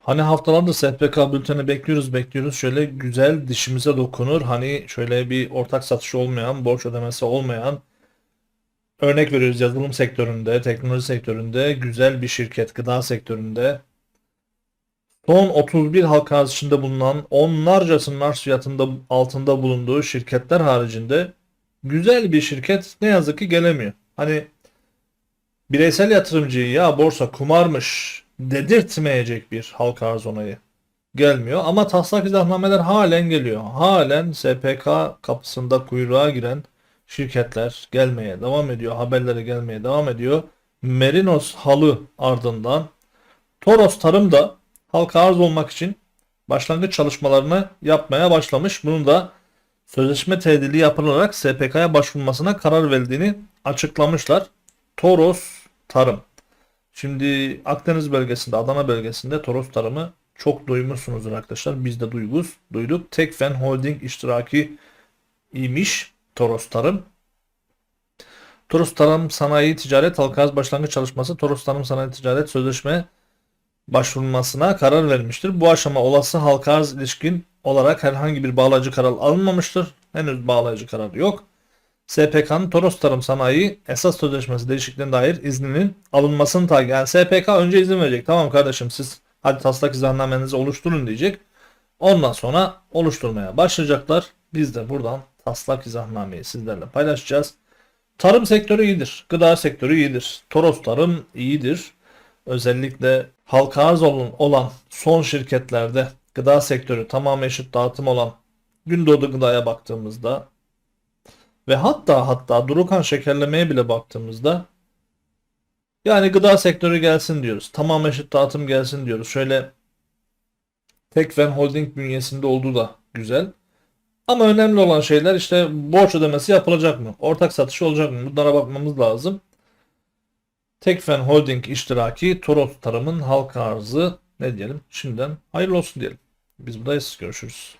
Hani haftalardır SPK bülteni bekliyoruz bekliyoruz. Şöyle güzel dişimize dokunur. Hani şöyle bir ortak satışı olmayan, borç ödemesi olmayan örnek veriyoruz yazılım sektöründe, teknoloji sektöründe, güzel bir şirket, gıda sektöründe son 31 halka içinde bulunan onlarcasının arz fiyatında altında bulunduğu şirketler haricinde güzel bir şirket ne yazık ki gelemiyor. Hani bireysel yatırımcıyı ya borsa kumarmış dedirtmeyecek bir halka arz onayı gelmiyor. Ama taslak izahnameler halen geliyor. Halen SPK kapısında kuyruğa giren şirketler gelmeye devam ediyor. Haberleri gelmeye devam ediyor. Merinos halı ardından Toros Tarım da halka arz olmak için başlangıç çalışmalarını yapmaya başlamış. Bunun da sözleşme tedili yapılarak SPK'ya başvurmasına karar verildiğini açıklamışlar. Toros Tarım. Şimdi Akdeniz bölgesinde, Adana bölgesinde Toros Tarım'ı çok duymuşsunuzdur arkadaşlar. Biz de duyguz, duyduk. Tekfen Holding iştiraki imiş Toros Tarım. Toros Tarım Sanayi Ticaret Halka Arz Başlangıç Çalışması Toros Tarım Sanayi Ticaret Sözleşme başvurulmasına karar vermiştir. Bu aşama olası halka arz ilişkin olarak herhangi bir bağlayıcı karar alınmamıştır. Henüz bağlayıcı karar yok. SPK'nın Toros Tarım Sanayi esas sözleşmesi değişikliğine dair izninin alınmasını takip. Yani SPK önce izin verecek. Tamam kardeşim siz hadi taslak izahnamenizi oluşturun diyecek. Ondan sonra oluşturmaya başlayacaklar. Biz de buradan taslak izahnameyi sizlerle paylaşacağız. Tarım sektörü iyidir. Gıda sektörü iyidir. Toros Tarım iyidir. Özellikle halka arz olan, son şirketlerde gıda sektörü tamamen eşit dağıtım olan Gündoğdu Gıda'ya baktığımızda ve hatta hatta Durukan şekerlemeye bile baktığımızda yani gıda sektörü gelsin diyoruz. Tamamen eşit dağıtım gelsin diyoruz. Şöyle Tekfen Holding bünyesinde olduğu da güzel. Ama önemli olan şeyler işte borç ödemesi yapılacak mı? Ortak satışı olacak mı? Bunlara bakmamız lazım. Tekfen Holding iştiraki Toros Tarım'ın halka arzı ne diyelim? Şimdiden hayırlı olsun diyelim. Biz buradayız. Görüşürüz.